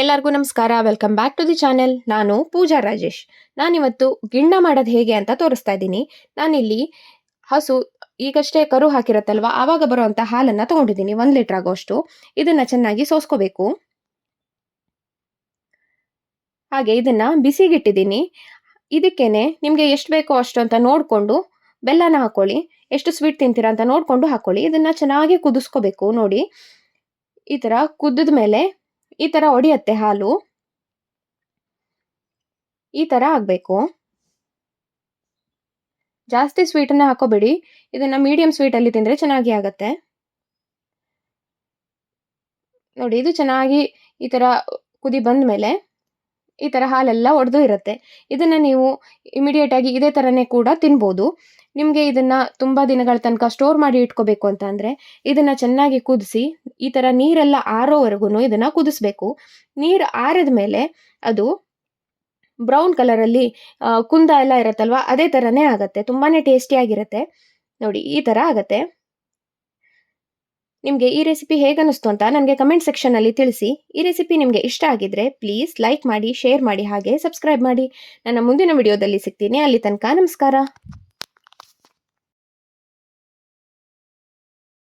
ಎಲ್ಲರಿಗೂ ನಮಸ್ಕಾರ. Welcome back to the channel ನಾನು ಪೂಜಾ ರಾಜೇಶ್. ನಾನಿವತ್ತು ಗಿಣ್ಣ ಮಾಡೋದು ಹೇಗೆ ಅಂತ ತೋರಿಸ್ತಾ ಇದ್ದೀನಿ. ನಾನಿಲ್ಲಿ ಹಸು, ಈಗಷ್ಟೇ ಕರು ಹಾಕಿರತ್ತಲ್ವ, ಆವಾಗ ಬರುವಂಥ ಹಾಲನ್ನು ತೊಗೊಂಡಿದ್ದೀನಿ, ಒಂದು ಲೀಟ್ರ್ ಆಗೋಷ್ಟು. ಇದನ್ನು ಚೆನ್ನಾಗಿ ಸೋಸ್ಕೋಬೇಕು. ಹಾಗೆ ಇದನ್ನು ಬಿಸಿಗಿಟ್ಟಿದ್ದೀನಿ. ಇದಕ್ಕೇನೆ ನಿಮಗೆ ಎಷ್ಟು ಬೇಕೋ ಅಷ್ಟು ಅಂತ ನೋಡಿಕೊಂಡು ಬೆಲ್ಲನ ಹಾಕೊಳ್ಳಿ. ಎಷ್ಟು ಸ್ವೀಟ್ ತಿಂತೀರಾ ಅಂತ ನೋಡಿಕೊಂಡು ಹಾಕ್ಕೊಳ್ಳಿ ಇದನ್ನು ಚೆನ್ನಾಗಿ ಕುದಿಸ್ಕೋಬೇಕು ನೋಡಿ. ಈ ಥರ ಕುದ್ದ ಮೇಲೆ ಈ ತರ ಒಡೆಯತ್ತೆ ಹಾಲು. ಈ ತರ ಆಗಬೇಕು. ಜಾಸ್ತಿ ಸ್ವೀಟನ್ನ ಹಾಕೋಬೇಡಿ. ಇದನ್ನ ಮೀಡಿಯಂ ಸ್ವೀಟಲ್ಲಿ ತಿಂದ್ರೆ ಚೆನ್ನಾಗಿ ಆಗತ್ತೆ. ನೋಡಿ, ಇದು ಚೆನ್ನಾಗಿ ಈ ತರ ಕುದಿ ಬಂದ ಮೇಲೆ ಈ ತರ ಹಾಲೆಲ್ಲ ಒಡೆದು ಇರುತ್ತೆ. ಇದನ್ನ ನೀವು ಇಮಿಡಿಯೇಟ್ ಆಗಿ ಇದೇ ತರನೇ ಕೂಡ ತಿನ್ಬೋದು. ನಿಮಗೆ ಇದನ್ನ ತುಂಬ ದಿನಗಳ ತನಕ ಸ್ಟೋರ್ ಮಾಡಿ ಇಟ್ಕೋಬೇಕು ಅಂತ ಅಂದರೆ ಇದನ್ನ ಚೆನ್ನಾಗಿ ಕುದಿಸಿ, ಈ ಥರ ನೀರೆಲ್ಲ ಆರೋವರೆಗೂ ಇದನ್ನ ಕುದಿಸ್ಬೇಕು. ನೀರು ಆರಿದ ಮೇಲೆ ಅದು ಬ್ರೌನ್ ಕಲರಲ್ಲಿ ಕುಂದ ಎಲ್ಲ ಇರುತ್ತಲ್ವ, ಅದೇ ಥರನೇ ಆಗುತ್ತೆ ತುಂಬಾ ಟೇಸ್ಟಿಯಾಗಿರುತ್ತೆ ನೋಡಿ, ಈ ಥರ ಆಗತ್ತೆ. ನಿಮಗೆ ಈ ರೆಸಿಪಿ ಹೇಗನ್ನಿಸ್ತು ಅಂತ ನನಗೆ ಕಮೆಂಟ್ ಸೆಕ್ಷನಲ್ಲಿ ತಿಳಿಸಿ. ಈ ರೆಸಿಪಿ ನಿಮಗೆ ಇಷ್ಟ ಆಗಿದ್ರೆ ಪ್ಲೀಸ್ ಲೈಕ್ ಮಾಡಿ ಶೇರ್ ಮಾಡಿ, ಹಾಗೆ ಸಬ್ಸ್ಕ್ರೈಬ್ ಮಾಡಿ. ನನ್ನ ಮುಂದಿನ ವಿಡಿಯೋದಲ್ಲಿ ಸಿಗ್ತೀನಿ. ಅಲ್ಲಿ ತನಕ ನಮಸ್ಕಾರ.